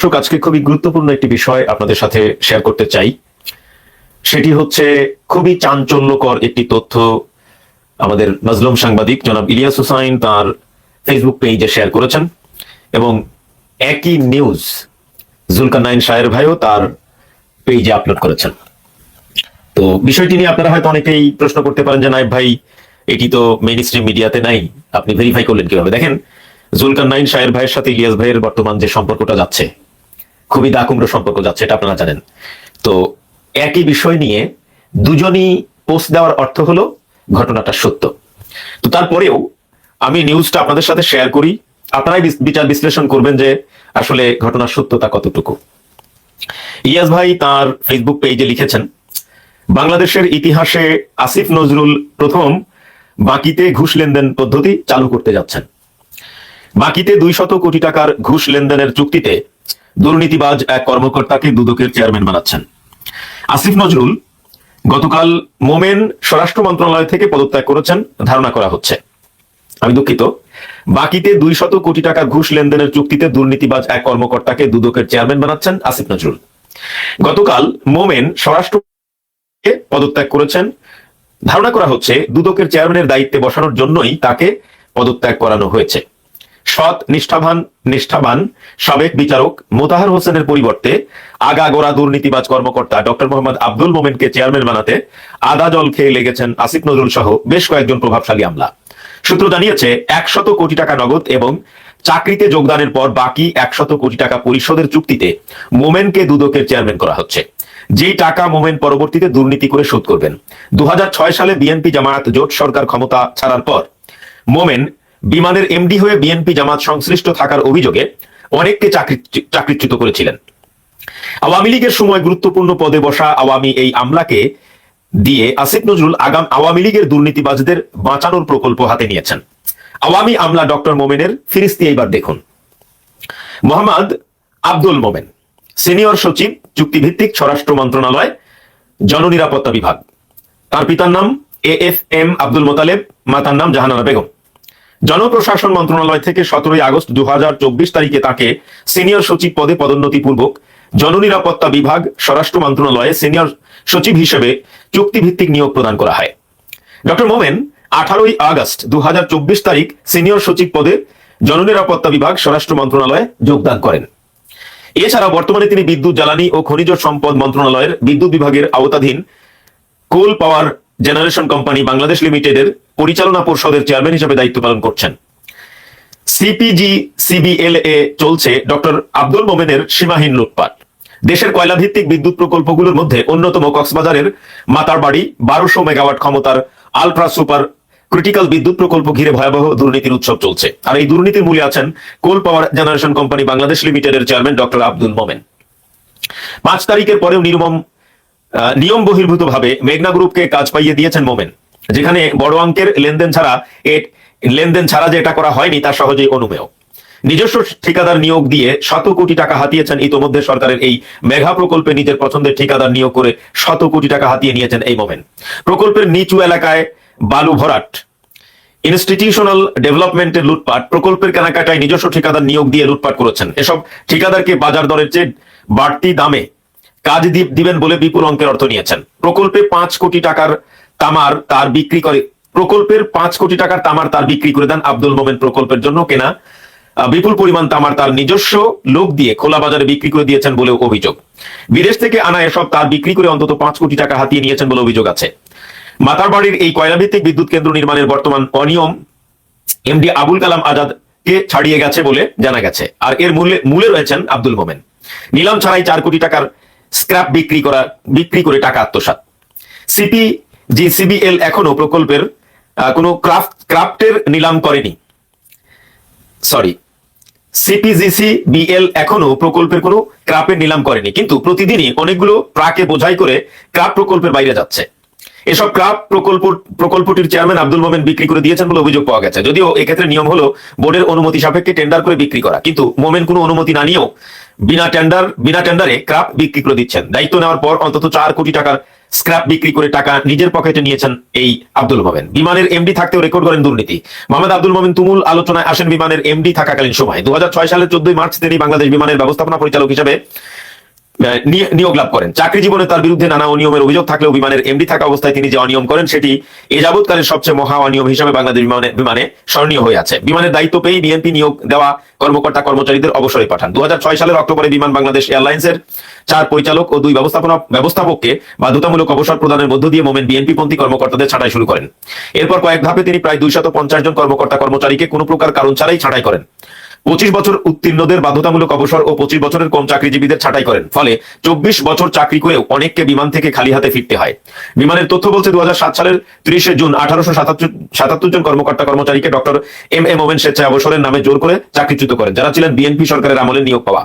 দর্শক, আজকে খুবই গুরুত্বপূর্ণ একটি বিষয় আপনাদের সাথে শেয়ার করতে চাই। সেটি হচ্ছে খুবই চাঞ্চল্যকর একটি তথ্য আমাদের মাজলুম সাংবাদিক জনাব ইলিয়াস হুসাইন তার ফেসবুক পেজে শেয়ার করেছেন এবং একই নিউজ জুলকার নাইন শাহের ভাইও তার পেজে আপলোড করেছেন। তো বিষয়টি নিয়ে আপনারা হয়তো অনেকেই প্রশ্ন করতে পারেন যে নাইব ভাই, এটি তো মেইন স্ট্রিম মিডিয়াতে নাই। আপনি ভেরিফাই করলেন কীভাবে? দেখেন, জুলকার নাইন শাহের ভাইয়ের সাথে ইলিয়াস ভাইয়ের বর্তমান যে সম্পর্কটা যাচ্ছে খুবই দাকুমড়ো সম্পর্ক যাচ্ছে, এটা আপনারা জানেন। তো একই বিষয় নিয়ে দুজনই পোস্ট দেওয়ার অর্থ হলো ঘটনাটা সত্য। তো তারপরেও আমি নিউজটা আপনাদের সাথে শেয়ার করি। আপনারাই বিচার বিশ্লেষণ করবেন যে আসলে ঘটনার সত্যতা কতটুকু। ইয়াস ভাই তার ফেসবুক পেজে লিখেছেন, বাংলাদেশের ইতিহাসে আসিফ নজরুল প্রথম বাকিতে ঘুষ লেনদেন পদ্ধতি চালু করতে যাচ্ছেন। বাকিতে দুই শত কোটি টাকার ঘুষ লেনদেনের চুক্তিতে দুর্নীতিবাজ এক কর্মকর্তাকে দুদকের চেয়ারম্যান বানাচ্ছেন। আসিফ নজরুল গতকাল মোমেন স্বরাষ্ট্র মন্ত্রণালয় থেকে পদত্যাগ করেছেন, ধারণা করা হচ্ছে। আমি দুঃখিত। বাকিতে দুই শত কোটি টাকা ঘুষ লেনদেনের চুক্তিতে দুর্নীতিবাজ এক কর্মকর্তাকে দুদকের চেয়ারম্যান বানাচ্ছেন আসিফ নজরুল। গতকাল মোমেন স্বরাষ্ট্র পদত্যাগ করেছেন। ধারণা করা হচ্ছে, দুদকের চেয়ারম্যানের দায়িত্বে বসানোর জন্যই তাকে পদত্যাগ করানো হয়েছে। নিষ্ঠাবান নিষ্ঠাবান, সাবেক বিচারক মোতাহার হোসেনের পরিবর্তে আগাগোড়া দুর্নীতিবাজ কর্মকর্তা ডক্টর মোহাম্মদ আব্দুল মোমেনকে চেয়ারম্যান বানাতে আদা জল খেয়ে লেগেছেন আসিফ নজরুল সহ বেশ কয়েকজন প্রভাবশালী আমলা। সূত্র জানিয়েছে, একশত কোটি টাকা নগদ এবং চাকরিতে যোগদানের পর বাকি একশত কোটি টাকা পরিশোধের চুক্তিতে মোমেনকে দুদকের চেয়ারম্যান করা হচ্ছে। যেই টাকা মোমেন পরবর্তীতে দুর্নীতি করে শোধ করবেন। দু হাজার ছয় সালে বিএনপি জামায়াত জোট সরকার ক্ষমতা ছাড়ার পর মোমেন বিমানের এমডি হয়ে বিএনপি জামাত সংশ্লিষ্ট থাকার অভিযোগে অনেককে চাকরি চাকরিচ্যুত করেছিলেন। আওয়ামী লীগের সময় গুরুত্বপূর্ণ পদে বসা আওয়ামী এই আমলাকে দিয়ে আসিফ নজরুল আগাম আওয়ামী লীগের দুর্নীতিবাজদের বাঁচানোর প্রকল্প হাতে নিয়েছেন। আওয়ামী আমলা ডক্টর মোমেনের ফিরিস্তি এইবার দেখুন। মোহাম্মদ আব্দুল মোমেন, সিনিয়র সচিব, চুক্তিভিত্তিক স্বরাষ্ট্র মন্ত্রণালয়, জননিরাপত্তা বিভাগ। তার পিতার নাম A F M Abdul Motaleb, মাতার নাম জাহানারা বেগম। জনপ্রশাসন মন্ত্রণালয় থেকে সতেরোই আগস্ট দু তারিখে তাকে সিনিয়র সচিব পদে পদোন্নতি পূর্বক জননিরাপত্তা বিভাগ, স্বরাষ্ট্র মন্ত্রণালয়ে সিনিয়র সচিব হিসেবে চুক্তিভিত্তিক নিয়োগ প্রদান করা হয়। ডক্টর মোমেন, আঠারোই আগস্ট দু হাজার চব্বিশ তারিখ সিনিয়র সচিব পদে জননিরাপত্তা বিভাগ, স্বরাষ্ট্র মন্ত্রণালয়ে যোগদান করেন। এছাড়া বর্তমানে তিনি বিদ্যুৎ, জ্বালানি ও খনিজ সম্পদ মন্ত্রণালয়ের বিদ্যুৎ বিভাগের আওতাধীন coal power generation company Bangladesh লিমিটেডের পরিচালনা পর্ষদের চেয়ারম্যান হিসেবে দায়িত্ব পালন করছেন। সিপিজি সিবিএল এ চলছে ডক্টর আব্দুল মোমেনের সীমাহীন লুটপাট। দেশের কয়লা ভিত্তিক বিদ্যুৎ প্রকল্পগুলোর মধ্যে অন্যতম কক্সবাজারের মাতারবাড়ি বারোশো মেগাওয়াট ক্ষমতার আলট্রা সুপার ক্রিটিক্যাল বিদ্যুৎ প্রকল্প ঘিরে ভয়াবহ দুর্নীতির উৎসব চলছে। আর এই দুর্নীতির মূলে আছেন coal power generation company Bangladesh লিমিটেডের চেয়ারম্যান ডক্টর আব্দুল মোমেন। পাঁচ তারিখের পরেও নির্মম নিয়ম বহির্ভূত ভাবে মেঘনা গ্রুপকে কাজ পাইয়ে দিয়েছেন মোমেন, যেখানে বড় অঙ্কের লেনদেন ছাড়া লেনদেন ছাড়া যে এটা করা হয়নি তা সহজেই অনুমেয়। নিজস্ব ঠিকাদার নিয়োগ দিয়ে শত কোটি টাকা হাতিয়েছেন ইতোমধ্যে সরকারের এই মেঘা প্রকল্পে নিজের পছন্দের ঠিকাদার নিয়োগ করে শত কোটি টাকা হাতিয়ে নিয়েছেন এই মোমেন। প্রকল্পের নিচু এলাকায় বালু ভরাট ইনস্টিটিউশনাল ডেভেলপমেন্টের লুটপাট, প্রকল্পের কেনাকাটায় নিজস্ব ঠিকাদার নিয়োগ দিয়ে লুটপাট করেছেন। এসব ঠিকাদারকে বাজার দরের চেয়ে বাড়তি দামে কাজ দিবেন বলে বিপুল অঙ্কের অর্থ নিয়েছেন। প্রকল্পে পাঁচ কোটি টাকার তামার তার বিক্রি করে প্রকল্পের পাঁচ কোটি টাকার তামার তার বিক্রি করে দেন আব্দুল মোমেন প্রকল্পের জন্য কেনা। বিপুল পরিমাণ তামার তার নিজস্ব লোক দিয়ে খোলা বাজারে বিক্রি করে দিয়েছেন বলেও অভিযোগ। বিদেশ থেকে আনা এসব তার বিক্রি করে অন্তত পাঁচ কোটি টাকা হাতিয়ে নিয়েছেন বলে অভিযোগ আছে। মাতারবাড়ির এই কয়লাভিত্তিক বিদ্যুৎ কেন্দ্র নির্মাণের বর্তমান অনিয়ম এমডি আবুল কালাম আজাদ কে ছাড়িয়ে গেছে বলে জানা গেছে। আর এর মূলে মূলে রয়েছেন আব্দুল মোমেন। নিলাম ছাড়াই চার কোটি টাকার স্ক্র্যাপ বিক্রি করা, বিক্রি করে টাকা আত্মসাৎ। সিপি জি সিবিএল এখনও প্রকল্পের কোনো ক্রাফট, ক্রাফটের নিলাম করেনি। সরি, সিপিজিসি বিএল এখনও প্রকল্পের কোনো ক্রাপের নিলাম করেনি। কিন্তু প্রতিদিনই অনেকগুলো ট্রাকে বোঝাই করে ক্রাপ প্রকল্পের বাইরে যাচ্ছে। এসব ক্রাপ প্রকল্প, প্রকল্পটির চেয়ারম্যান আব্দুল মোমেন বিক্রি করে দিয়েছেন বলে অভিযোগ পাওয়া গেছে। যদিও এক্ষেত্রে নিয়ম হলো বোর্ডের অনুমতি সাপেক্ষে টেন্ডার করে বিক্রি করা। কিন্তু মোমেন কোনো অনুমতি না নিয়েও বিনা টেন্ডার বিনা টেন্ডারে ক্রাপ বিক্রি করে দিচ্ছেন। দায়িত্ব নেওয়ার পর অন্তত চার কোটি টাকার স্ক্র্যাপ বিক্রি করে টাকা নিজের পকেটে নিয়েছেন এই আব্দুল মোমেন। বিমানের এমডি থাকতেও রেকর্ড করেন দুর্নীতি। মোহাম্মদ আব্দুল মোমেন তুমুল আলোচনায় আসেন বিমানের এমডি থাকাকালীন সময়। দু হাজার ছয় সালের চোদ্দই মার্চ তিনি বাংলাদেশ বিমানের ব্যবস্থাপনা পরিচালক হিসেবে নিয়োগ লাভ করেন। চাকরি জীবনে তার বিরুদ্ধে নানা অনিয়মের অভিযোগ থাকলেও বিমানের এমডি থাকা অবস্থায় তিনি যে অনিয়ম করেন, সেটি এ যাবৎকালের সবচেয়ে মহা অনিয়ম হিসেবে বাংলাদেশ বিমানে বিমানে স্মরণীয় হয়ে আছে। বিমানের দায়িত্ব পেয়ে বিএনপি নিয়োগ দেওয়া কর্মকর্তা কর্মচারীদের অবসরে পাঠান। দু হাজার ছয় সালের অক্টোবরে বিমান বাংলাদেশ এয়ারলাইন্সের চার পরিচালক ও দুই ব্যবস্থাপনা ব্যবস্থাপককে বাধ্যতামূলক অবসর প্রদানের মধ্য দিয়ে মোমেন বিএনপি পন্থী কর্মকর্তাদের ছাঁটাই শুরু করেন। এরপর কয়েক ধাপে তিনি প্রায় দুইশত জন কর্মকর্তা কর্মচারীকে কোনো প্রকার কারণ ছাড়াই ছাঁটাই করেন। পঁচিশ বছর উত্তীর্ণদের বাধ্যতামূলক অবসর ও পঁচিশ বছরের কম চাকরিজীবীদের ছাঁটাই করেন। ফলে চব্বিশ বছর চাকরি করেও অনেককে বিমান থেকে খালি হাতে ফিরতে হয়। বিমানের তথ্য বলছে দু হাজার সাত সালের তিরিশে জুন আঠারোশো সাতাত্তর জন কর্মকর্তা কর্মচারীকে ডক্টর এম এম ওমেন স্বেচ্ছায় অবসরের নামে জোর করে চাকরিচ্যুত করেন, যারা ছিলেন বিএনপি সরকারের আমলে নিয়োগ পাওয়া।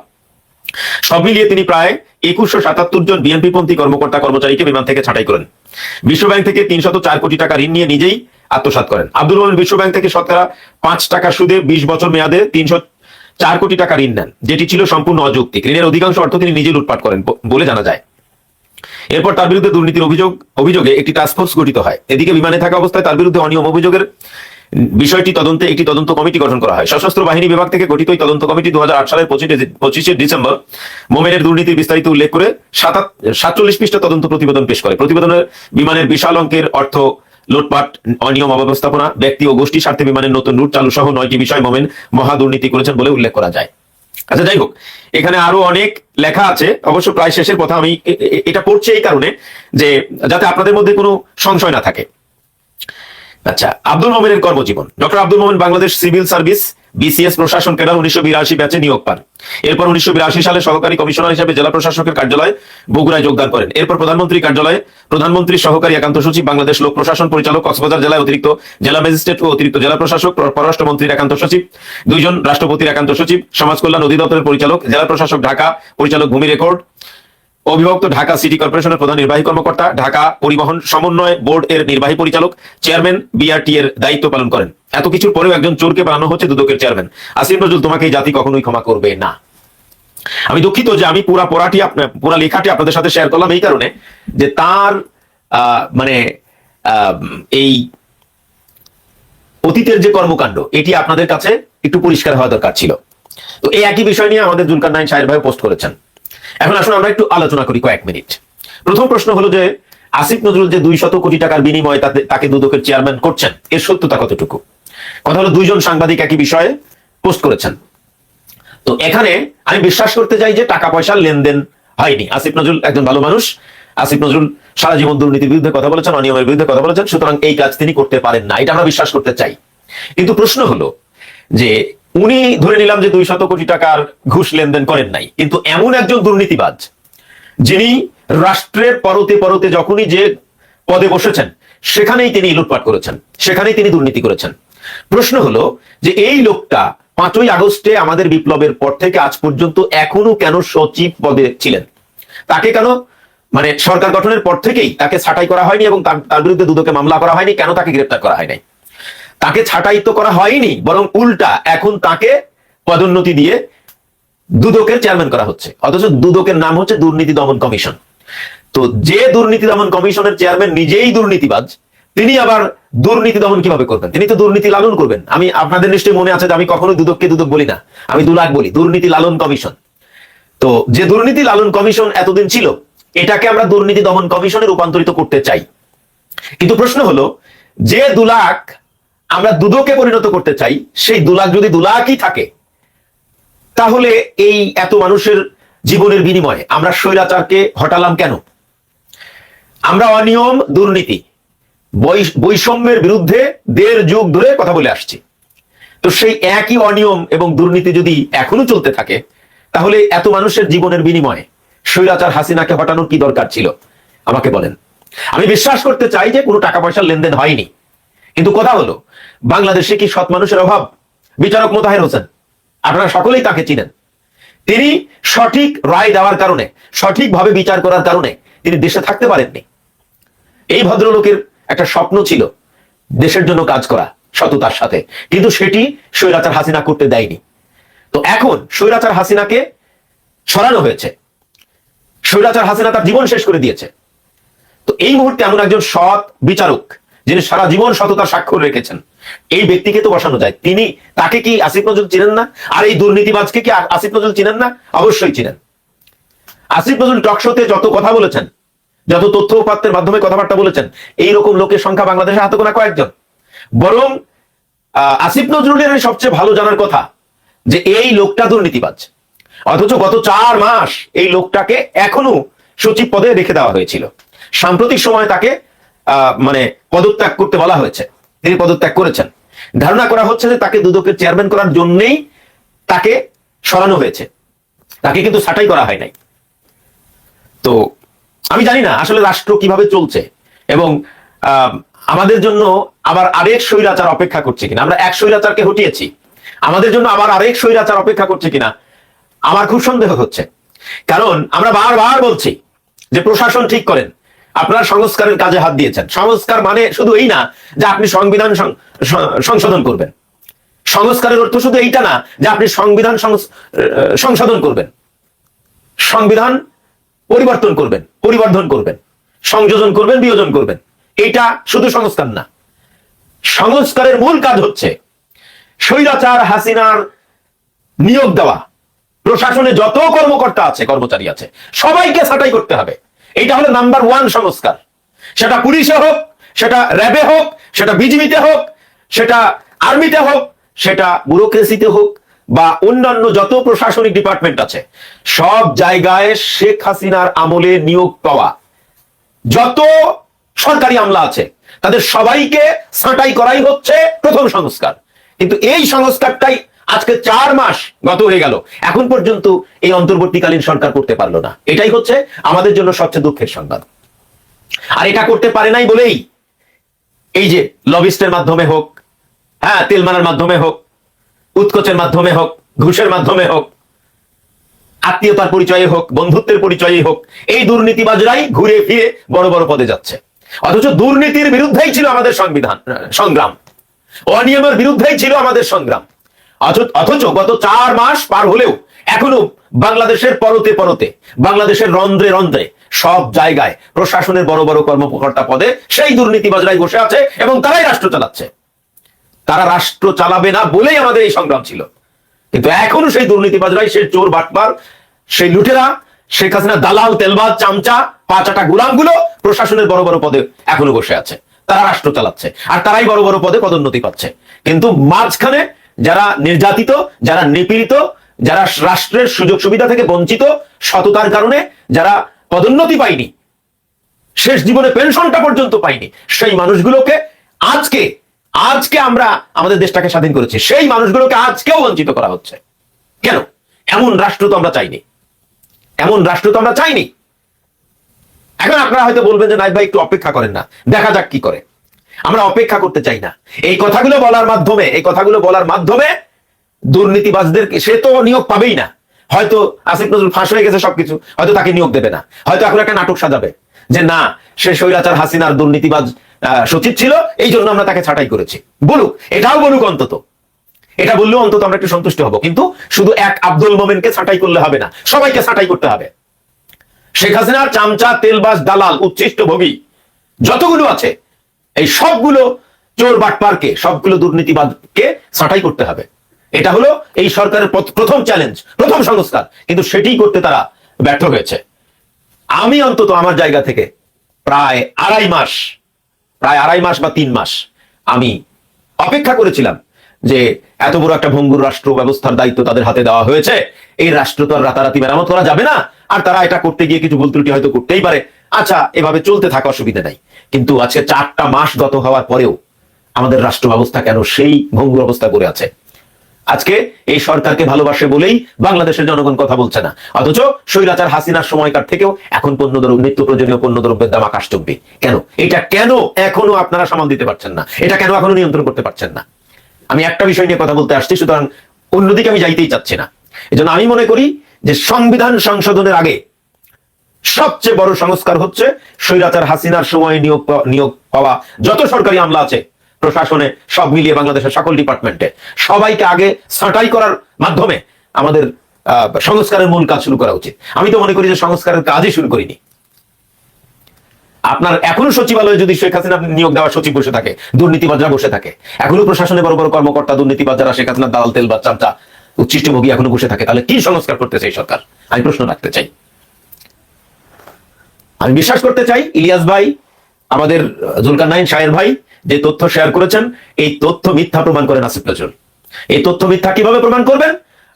সব মিলিয়ে তিনি প্রায় একুশশো সাতাত্তর জন বিএনপি পন্থী কর্মকর্তা কর্মচারীকে বিমান থেকে ছাঁটাই করেন। বিশ্বব্যাংক থেকে তিনশত চার কোটি টাকা ঋণ নিয়ে নিজেই আত্মসাৎ করেন। আব্দুল মোমেন বিশ্বব্যাংক থেকে শতকরা পাঁচ টাকা সুদে বিশ বছর মেয়াদে তিনশো চার কোটি টাকা ঋণ নেন, যেটি ছিল সম্পূর্ণ অযৌক্তিক। ঋণের অধিকাংশ অর্থ তিনি নিজে লুটপাট করেন বলে জানা যায়। এরপর তার বিরুদ্ধে দুর্নীতির অভিযোগ অভিযোগে একটি টাস্কফোর্স গঠিত হয়। এদিকে বিমানে থাকা অবস্থায় তার বিরুদ্ধে অনিয়ম অভিযোগের বিষয়টি তদন্তে একটি তদন্ত কমিটি গঠন করা হয়। সশস্ত্র বাহিনী বিভাগ থেকে গঠিত এই তদন্ত কমিটি দু সালের পঁচিশে ডিসেম্বর মোমেনের দুর্নীতির বিস্তারিত উল্লেখ করে সাতচল্লিশ পৃষ্ঠা তদন্ত প্রতিবেদন পেশ করে। প্রতিবেদনের বিমানের বিশাল অঙ্কের অর্থ লুটপাট, অনিয়ম, অব্যবস্থাপনা, ব্যক্তি ও গোষ্ঠী স্বার্থে বিমানের নতুন রুট চালু সহ নয়টি বিষয় মোমেন মহা দুর্নীতি করেছেন বলে উল্লেখ করা যায়। আচ্ছা যাই হোক, এখানে আরও অনেক লেখা আছে। অবশ্য প্রায় শেষের কথা আমি এটা পড়ছি এই কারণে যে যাতে আপনাদের মধ্যে কোনো সংশয় না থাকে। আচ্ছা আব্দুল মোমেনের কর্মজীবন। Doctor Abdul Momen Bangladesh civil service, BCS প্রশাসন ক্যাডার উনিশশো বিরাশি ব্যাচে নিয়োগ পান। এরপর উনিশশো বিরাশি সালে সহকারী কমিশনার হিসেবে জেলা প্রশাসকের কার্যালয় বগুড়ায় যোগদান করেন। এরপর প্রধানমন্ত্রী কার্যালয়ে প্রধানমন্ত্রী সহকারী একান্ত সচিব, বাংলাদেশ লোক প্রশাসন পরিচালক, কক্সবাজার জেলায় অতিরিক্ত জেলা ম্যাজিস্ট্রেট ও অতিরিক্ত জেলা প্রশাসক পররাষ্ট্রমন্ত্রীর একান্ত সচিব, দুইজন রাষ্ট্রপতির একান্ত সচিব, সমাজ কল্যাণ অধিদপ্তরের পরিচালক, জেলা প্রশাসক ঢাকা, পরিচালক ভূমি রেকর্ড অবিভক্ত ঢাকা সিটি কর্পোরেশনের প্রধান নির্বাহী কর্মকর্তা, ঢাকা পরিবহন সমন্বয় বোর্ড এর নির্বাহী পরিচালক, চেয়ারম্যান বিআরটি এর দায়িত্ব পালন করেন। এত কিছুর পরেও একজন চোরকে বানানো হচ্ছে দুদকের চেয়ারম্যান। আসিফ নজরুল, তোমাকে জাতি কখনোই ক্ষমা করবে না। আমি দুঃখিত যে আমি পুরা পড়াটি পুরা লেখাটি আপনাদের সাথে শেয়ার করলাম এই কারণে যে তার মানে এই অতীতের যে কর্মকাণ্ড, এটি আপনাদের কাছে একটু পরিষ্কার হওয়া দরকার ছিল। তো এই একই বিষয় নিয়ে আমাদের জুলকার নাইন সাহেব ভাই পোস্ট করেছেন। এখন আসুন আমরা একটু আলোচনা করি কয়েক মিনিট। প্রথম প্রশ্ন হলো যে, আসিফ নজরুল যে দুই শত কোটি টাকার বিনিময়ে তাকে দুদকের চেয়ারম্যান করছেন, এর সত্যতা কতটুকু? কথা হলো দুইজন সাংবাদিক একই বিষয়ে পোস্ট করেছেন। তো এখানে আমি বিশ্বাস করতে চাই যে টাকা পয়সার লেনদেন হয়নি। আসিফ নজরুল একজন ভালো মানুষ। আসিফ নজরুল সারা জীবন দুর্নীতির বিরুদ্ধে কথা বলেছেন, অনিয়মের বিরুদ্ধে কথা বলেছেন, সুতরাং এই কাজ তিনি করতে পারেন না, এটা আমরা বিশ্বাস করতে চাই। কিন্তু প্রশ্ন হলো যে উনি ধরে নিলাম যে দুই শত কোটি টাকার ঘুষ লেনদেন করেন নাই। কিন্তু এমন একজন দুর্নীতিবাজ, যিনি রাষ্ট্রের পরতে পরতে যখনই যে পদে বসেছেন, সেখানেই তিনি লুটপাট করেছেন, সেখানেই তিনি দুর্নীতি করেছেন। প্রশ্ন হলো যে এই লোকটা পাঁচই আগস্টে আমাদের বিপ্লবের পর থেকে আজ পর্যন্ত এখনও কেন সচিব পদে ছিলেন? তাকে কেন মানে সরকার গঠনের পর থেকেই তাকে ছাঁটাই করা হয়নি এবং তার বিরুদ্ধে দুদকে মামলা করা হয়নি, কেন তাকে গ্রেপ্তার করা হয় নাই? তাকে ছাঁটাই তো করা হয়নি, বরং উল্টা এখন তাকে পদোন্নতি দিয়ে দুদকের চেয়ারম্যান করা হচ্ছে। অথচ দুদকের নাম হচ্ছে দুর্নীতি দমন কমিশন। তো যে দুর্নীতি দমন কমিশনের চেয়ারম্যান নিজেই দুর্নীতিবাজ, তিনি আবার দুর্নীতি দমন কীভাবে করবেন? তিনি তো দুর্নীতি লালন করবেন। আমি আপনাদের নিশ্চয়ই মনে আছে যে আমি কখনোই দুদককে দুদক বলি না। আমি দুলাক বলি, দুর্নীতি লালন কমিশন। তো যে দুর্নীতি লালন কমিশন এতদিন ছিল, এটাকে আমরা দুর্নীতি দমন কমিশনে রূপান্তরিত করতে চাই। কিন্তু প্রশ্ন হলো, যে দুলাক আমরা দুদকে পরিণত করতে চাই, সেই দুলাক যদি দুলাকই থাকে, তাহলে এই এত মানুষের জীবনের বিনিময়ে আমরা স্বৈরাচারকে হটালাম কেন? আমরা অনিয়ম, দুর্নীতি বৈষম্যের বিরুদ্ধে দেড় যুগ ধরে কথা বলে আসছি। তো সেই একই অনিয়ম এবং দুর্নীতি যদি এখনও চলতে থাকে, তাহলে এত মানুষের জীবনের বিনিময়ে স্বৈরাচার হাসিনাকে হটানোর কি দরকার ছিল? আমাকে বলেন। আমি বিশ্বাস করতে চাই যে কোনো টাকা পয়সার লেনদেন হয়নি। কিন্তু কথা হলো, বাংলাদেশে কি সৎ মানুষের অভাব? বিচারক মোতাহের হোসেন, আপনারা সকলেই তাকে চিনেন। তিনি সঠিক রায় দেওয়ার কারণে, সঠিকভাবে বিচার করার কারণে তিনি দেশে থাকতে পারেননি। এই ভদ্রলোকের একটা স্বপ্ন ছিল, দেশের জন্য কাজ করা সততার সাথে। কিন্তু সেটি স্বৈরাচার হাসিনা করতে দেয়নি। তো এখন স্বৈরাচার হাসিনাকে সরানো হয়েছে। স্বৈরাচার হাসিনা তার জীবন শেষ করে দিয়েছে। তো এই মুহূর্তে এমন একজন সৎ বিচারক যিনি সারা জীবন সততার স্বাক্ষর রেখেছেন। এই ব্যক্তিকে তো বসানো যায়। তিনি তাকে কি আসিফ নজরুল চিনেন না? আর এই দুর্নীতিবাজকে কি আসিফ নজরুল চিনেন না? অবশ্যই চিনেন। আসিফ নজরুল টকশোতে যত কথা বলেছেন, যত তথ্য উপাত্তের মাধ্যমে কথাবার্তা বলেছেন, এইরকম লোকের সংখ্যা বাংলাদেশে হাতে গোনা কয়েকজন। বরং আসিফ নজরুলের সবচেয়ে ভালো জানার কথা যে এই লোকটা দুর্নীতিবাজ। অথচ গত চার মাস এই লোকটাকে এখনও সচিব পদে রেখে দেওয়া হয়েছিল। সাম্প্রতিক সময় তাকে মানে পদত্যাগ করতে বলা হয়েছে। তিনি পদত্যাগ করেছেন। ধারণা করা হচ্ছে যে তাকে দুদকের চেয়ারম্যান করার জন্যই তাকে সরানো হয়েছে। তাকে কিন্তু ছাঁটাই করা হয় নাই। তো আমি জানি না আসলে রাষ্ট্র কীভাবে চলছে এবং আমাদের জন্য আবার আরেক স্বৈরাচার অপেক্ষা করছে কিনা। আমরা এক স্বৈরাচারকে হটিয়েছি। আমাদের জন্য আবার আরেক স্বৈরাচার অপেক্ষা করছে কিনা, আমার খুব সন্দেহ হচ্ছে। কারণ আমরা বারবার বলছি যে প্রশাসন ঠিক করেন। আপনারা সংস্কারের কাজে হাত দিয়েছেন। সংস্কার মানে শুধু এই না যে আপনি সংবিধান সংশোধন করবেন। সংস্কারের অর্থ শুধু এইটা না যে আপনি সংবিধান সংশোধন করবেন। সংবিধান পরিবর্তন করবেন, পরিবর্ধন করবেন, সংযোজন করবেন, বিয়োজন করবেন। এটা শুধু সংস্কার না। সংস্কারের মূল কাজ হচ্ছে স্বৈরাচার হাসিনার নিয়োগ দেওয়া। প্রশাসনে যত কর্মকর্তা আছে, কর্মচারী আছে, সবাইকে ছাঁটাই করতে হবে। এটা হলো নাম্বার ওয়ান সংস্কার। সেটা পুলিশে হোক, সেটা র্যাবে হোক, সেটা বিজিবিতে হোক, সেটা আর্মিতে হোক, সেটা ব্যুরোক্রেসিতে হোক, বা অন্যান্য যত প্রশাসনিক ডিপার্টমেন্ট আছে, সব জায়গায় শেখ হাসিনার আমলে নিয়োগ পাওয়া, যত সরকারি আমলা আছে, তাদের সবাইকে ছাঁটাই করাই হচ্ছে প্রথম সংস্কার। কিন্তু এই সংস্কারটাই আজকে চার মাস গত হয়ে গেল। এখন পর্যন্ত এই অন্তর্বর্তীকালীন সরকার করতে পারল না। এটাই হচ্ছে আমাদের জন্য সবচেয়ে দুঃখের সংবাদ। আর এটা করতে পারে নাই বলেই এই যে লবিস্টের মাধ্যমে হোক হ্যাঁ তেলমানার মাধ্যমে হোক, উৎকোচের মাধ্যমে হোক, ঘুষের মাধ্যমে হোক, আত্মীয়তার পরিচয়ে হোক, বন্ধুত্বের পরিচয়ে হোক, এই দুর্নীতিবাজরাই ঘুরে ফিরে বড় বড় পদে যাচ্ছে। অথচ দুর্নীতির বিরুদ্ধেই ছিল আমাদের সংবিধান, সংগ্রাম। অনিয়মের বিরুদ্ধেই ছিল আমাদের সংগ্রাম। অথচ গত চার মাস পার হলেও এখনও বাংলাদেশের পরতে পরতে, বাংলাদেশের রন্ধ্রে রন্ধ্রে সব জায়গায় প্রশাসনের বড় বড় কর্মকর্তা পদে সেই দুর্নীতিবাজরাই বসে আছে এবং তারাই রাষ্ট্র চালাচ্ছে। তারা রাষ্ট্র চালাবে না বলেই আমাদের এই সংগ্রাম ছিল। কিন্তু এখনও সেই দুর্নীতিবাজরাই, সেই চোর বাটপার, সেই লুটেরা, শেখ হাসিনা দালাল, তেলবাজ, চামচা, পাঁচাটা গুলামগুলো প্রশাসনের বড় বড় পদে এখনও বসে আছে। তারা রাষ্ট্র চালাচ্ছে আর তারাই বড় বড় পদে পদোন্নতি পাচ্ছে। কিন্তু মাঝখানে যারা নির্যাতিত, যারা নিপীড়িত, যারা রাষ্ট্রের সুযোগ সুবিধা থেকে বঞ্চিত, সততার কারণে যারা পদোন্নতি পায়নি, শেষ জীবনে পেনশনটা পর্যন্ত পাইনি সেই মানুষগুলোকে আজকে আজকে আমরা আমাদের দেশটাকে স্বাধীন করেছি। সেই মানুষগুলোকে আজকেও বঞ্চিত করা হচ্ছে। কেন? এমন রাষ্ট্র তো আমরা চাইনি। এমন রাষ্ট্র তো আমরা চাইনি। এখন আপনারা হয়তো বলবেন যে নাইব ভাই, একটু অপেক্ষা করেন না। দেখা যাক কি করে। আমরা অপেক্ষা করতে চাই না। এই কথাগুলো বলার মাধ্যমে, এই কথাগুলো বলার মাধ্যমে দুর্নীতিবাজদের, সে তো নিয়োগ পাবেই না। হয়তো আসিফ নজরুল ফাঁস হয়ে গেছে সবকিছু, হয়তো তাকে নিয়োগ দেবে না। হয়তো এখন একটা নাটক সাজাবে যে না, সে স্বৈরাচার হাসিনার দুর্নীতিবাজ সচিব ছিল, এই জন্য আমরা তাকে ছাঁটাই করেছি। বলুক, এটাও বলুক অন্তত। এটা বললেও অন্তত আমরা একটু সন্তুষ্ট হব। কিন্তু শুধু এক আব্দুল মোমেনকে ছাঁটাই করলে হবে না, সবাইকে ছাঁটাই করতে হবে। শেখ হাসিনার চামচা, তেলবাজ, দালাল, উচ্ছিষ্ট ভোগী, যতগুলো আছে এই সবগুলো চোর বাটপারকে, সবগুলো দুর্নীতিবাদকে ছাঁটাই করতে হবে। এটা হলো এই সরকারের প্রথম চ্যালেঞ্জ প্রথম সংস্কার। কিন্তু সেটি করতে তারা ব্যর্থ হয়েছে। আমি অন্তত আমার জায়গা থেকে প্রায় আড়াই মাস, প্রায় আড়াই মাস বা তিন মাস আমি অপেক্ষা করেছিলাম যে এত বড় একটা ভঙ্গুর রাষ্ট্র ব্যবস্থার দায়িত্ব তাদের হাতে দেওয়া হয়েছে। এই রাষ্ট্র তো আর রাতারাতি মেরামত করা যাবে না। আর তারা এটা করতে গিয়ে কিছু ভুল ত্রুটি হয়তো করতেই পারে। আচ্ছা এভাবে চলতে থাকা অসুবিধা নাই। কিন্তু আজকে চারটা মাস গত হওয়ার পরেও আমাদের রাষ্ট্র ব্যবস্থা কেন সেই ভঙ্গুর অবস্থা করে আছে? আজকে এই সরকারকে ভালোবাসে বলেই বাংলাদেশের জনগণ কথা বলছে না। অথচ স্বৈরাচার হাসিনার সময়কার থেকেও এখন পণ্য দ্রব্য নিত্য প্রয়োজনীয় পণ্য দ্রব্যের দাম আকাশ চুকবে কেন? এটা কেন এখনও আপনারা সামাল দিতে পারছেন না? এটা কেন এখনও নিয়ন্ত্রণ করতে পারছেন না? আমি একটা বিষয় নিয়ে কথা বলতে আসছি, সুতরাং অন্যদিকে আমি যাইতেই চাচ্ছি না। এজন্য আমি মনে করি যে সংবিধান সংশোধনের আগে সবচেয়ে বড় সংস্কার হচ্ছে স্বৈরাচার হাসিনার সময় নিয়োগ নিয়োগ পাওয়া। যত সরকারি আমলা আছে, প্রশাসনে সব মিলিয়ে বাংলাদেশের সকল ডিপার্টমেন্টে। সবাইকে আগে ছাঁটাই করার মাধ্যমে আমাদের সংস্কারের মূল কাজ শুরু করা উচিত। আমি তো মনে করি যে সংস্কারের কাজই শুরু করিনি। আপনার এখনও সচিবালয়ে যদি শেখ হাসিনা নিয়োগ দেওয়া সচিব বসে থাকে, দুর্নীতিবাজরা বসে থাকে, এখনও প্রশাসনে বড় বড় কর্মকর্তা, দুর্নীতিবাজরা, শেখ হাসিনা দালাল তেল বা চামচা উচ্ছিষ্টভোগী এখনও বসে থাকে, তাহলে কি সংস্কার করতেছে এই সরকার? আমি প্রশ্ন রাখতে চাই। আমি বিশ্বাস করতে চাই, ইলিয়াস ভাই, আমাদের জুলকার নাইন শাহের ভাই, যে তথ্য শেয়ার করেছেন, এই তথ্য মিথ্যা প্রমাণ করেন আসিফ নজরুল। এই তথ্য মিথ্যা কীভাবে প্রমাণ করবেন?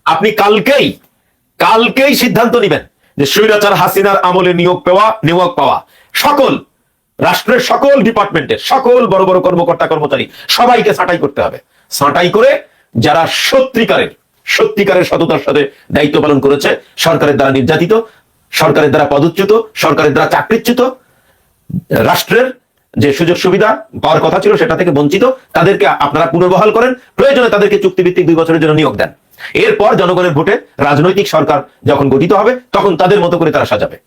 আপনি কালকেই কালকেই সিদ্ধান্ত নেবেন যে স্বৈরাচার হাসিনার আমলে নিয়োগ পাওয়া নিয়োগ পাওয়া। সকল, রাষ্ট্রের সকল ডিপার্টমেন্টের সকল বড় বড় কর্মকর্তা কর্মচারী, সবাইকে ছাঁটাই করতে হবে। ছাঁটাই করে যারা সত্যিকারের সত্যিকারের সততার সাথে দায়িত্ব পালন করেছে, সরকারের দ্বারা নির্যাতিত সরকারের দ্বারা পদচ্যুত, সরকারের দ্বারা চাকরিচ্যুত, রাষ্ট্রের যে সুযোগ সুবিধা পাওয়ার কথা ছিল সেটা থেকে বঞ্চিত, তাদেরকে আপনারা পুনর্বহাল করেন, প্রয়োজনে তাদেরকে চুক্তিভিত্তিক দুই বছরের জন্য নিয়োগ দেন। এরপর জনগণের ভোটে রাজনৈতিক সরকার যখন গঠিত হবে, তখন তাদের মতো করে তারা সাজাবে।